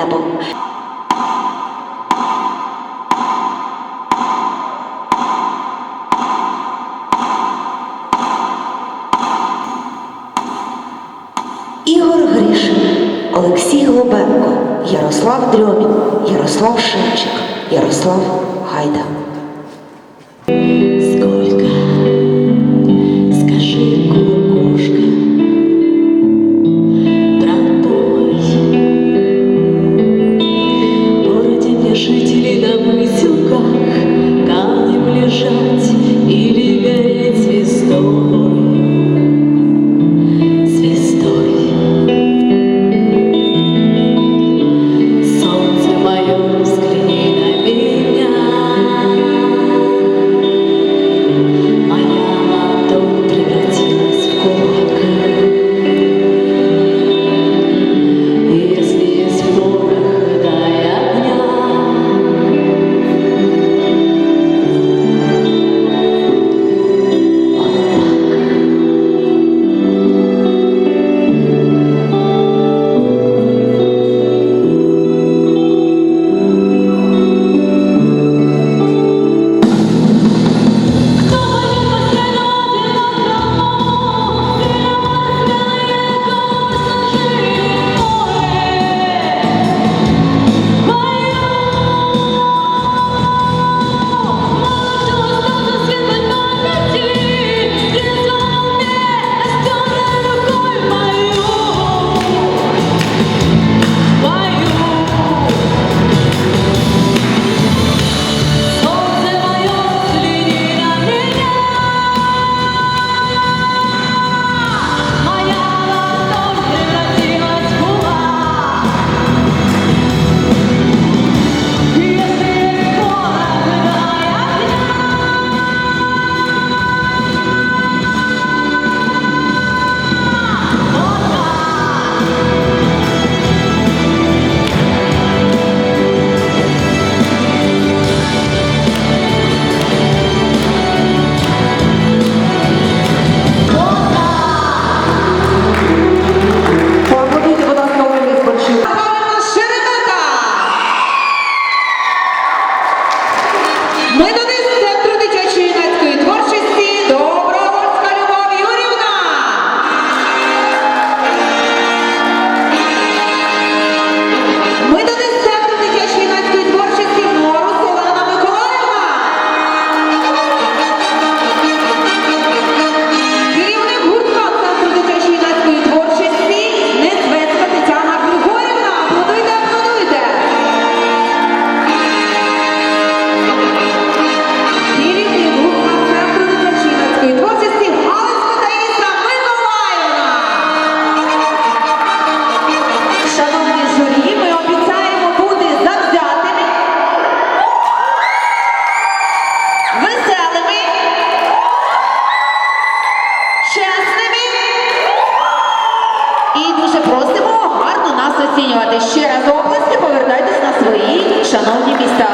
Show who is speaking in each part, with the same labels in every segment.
Speaker 1: небо. Ігор Грішин, Олексій Глобенко, Ярослав Дрьобін, Ярослав Шевчик, Ярослав Гайда.
Speaker 2: І дуже просимо гарно нас оцінювати. Ще раз області. повертайтесь на свої шановні місця.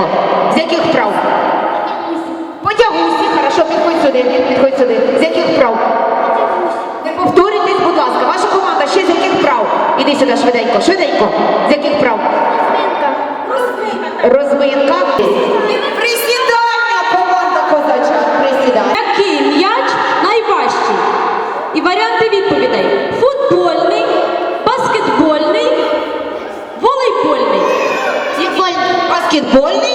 Speaker 2: Тихо. З
Speaker 3: яких прав? Потягусь, хорошо, підходь
Speaker 2: сюди, підходь сюди. З яких прав? Не повторюйтесь, будь ласка, ваша команда ще з яких прав? Іди сюди швиденько, швиденько. З яких прав? Розминка. Присідання, команда козача. Присідання.
Speaker 4: Який м'яч найважчий? І варіанти відповідей. Футбольний, баскетбольний, волейбольний.
Speaker 2: Баскетбольний?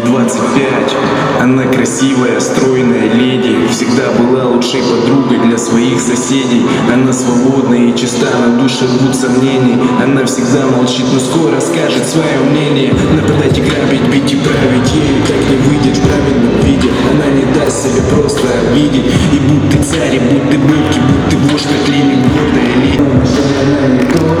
Speaker 3: Ей 25, она красивая, стройная леди Всегда была лучшей подругой для своих соседей. Она свободна и чиста, на душе рвут сомнений. Она всегда молчит, но скоро скажет свое мнение. Нападать и грабить, бить и править Ей. Так не выйдет в правильном виде. Она не даст себе просто обидеть. И будь ты царь, и будь ты бывки, будь ты вождь, как Ленин, гордая леди. Она не то,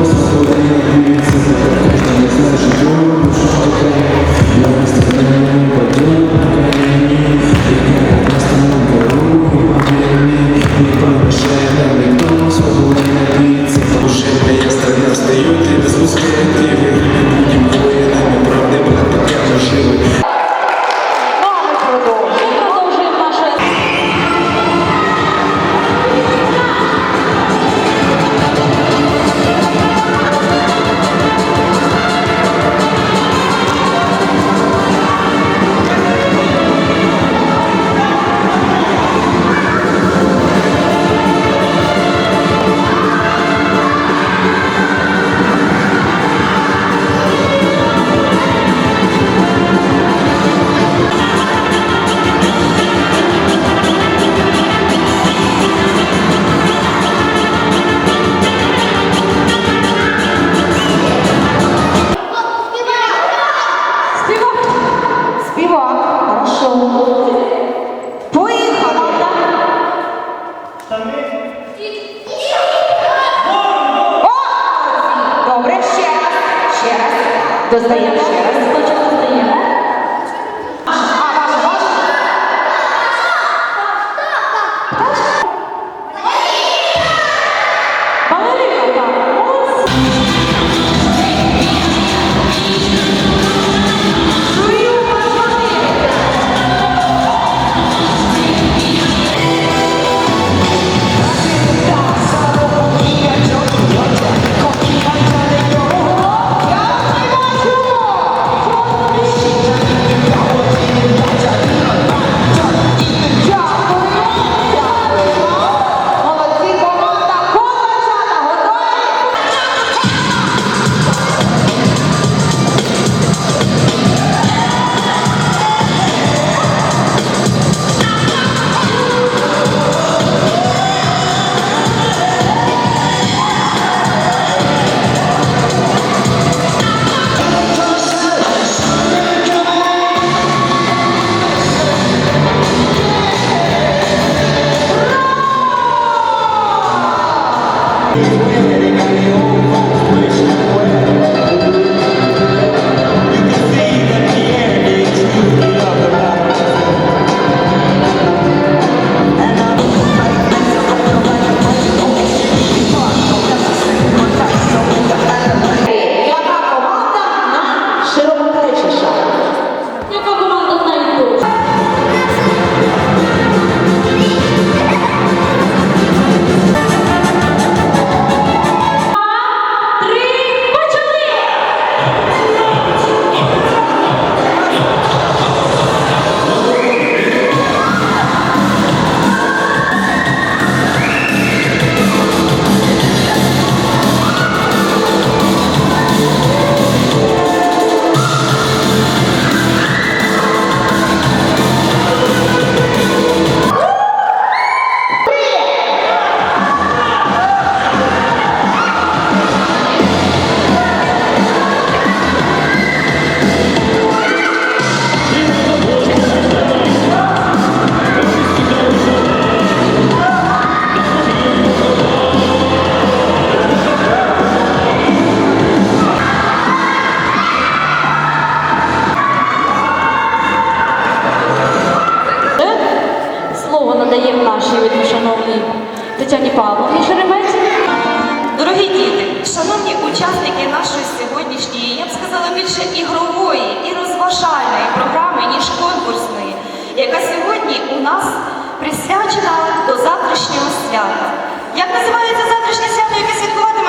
Speaker 2: О! Добре, ще раз. Ще раз. Достаємо ще раз.
Speaker 5: Thank you. свято. Як називається завтрашнє свято, яке святкувати?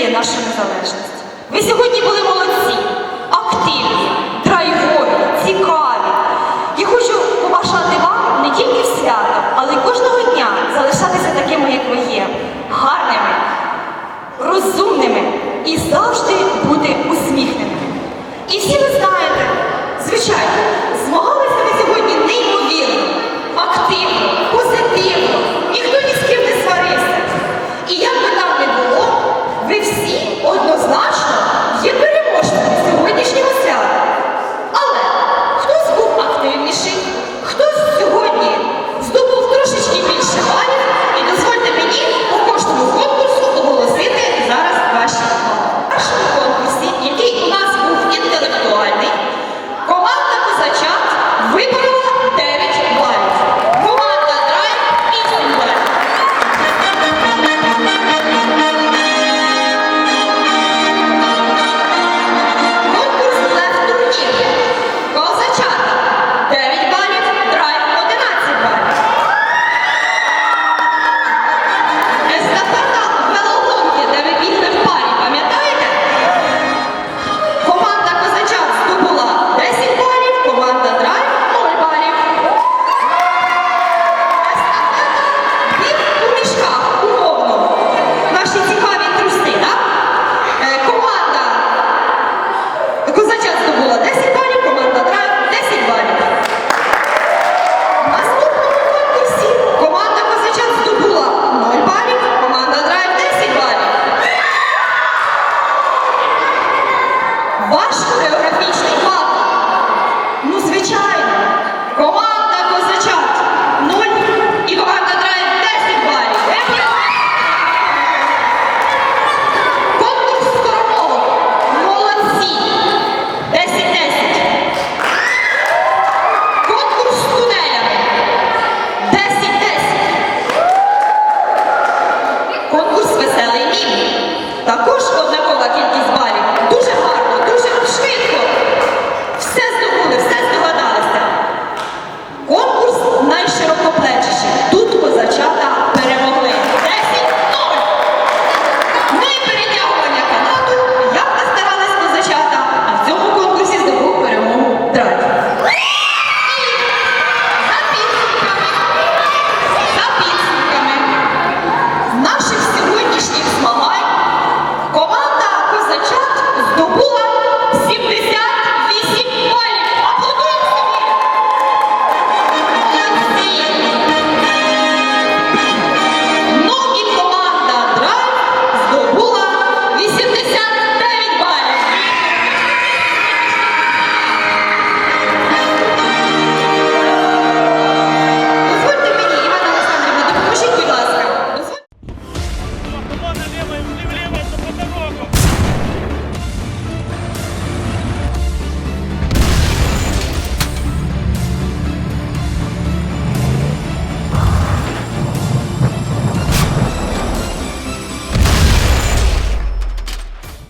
Speaker 5: є наша незалежність. Ви сьогодні були молодці. Ваш хореографічний папа? Ну, звичайно, команда.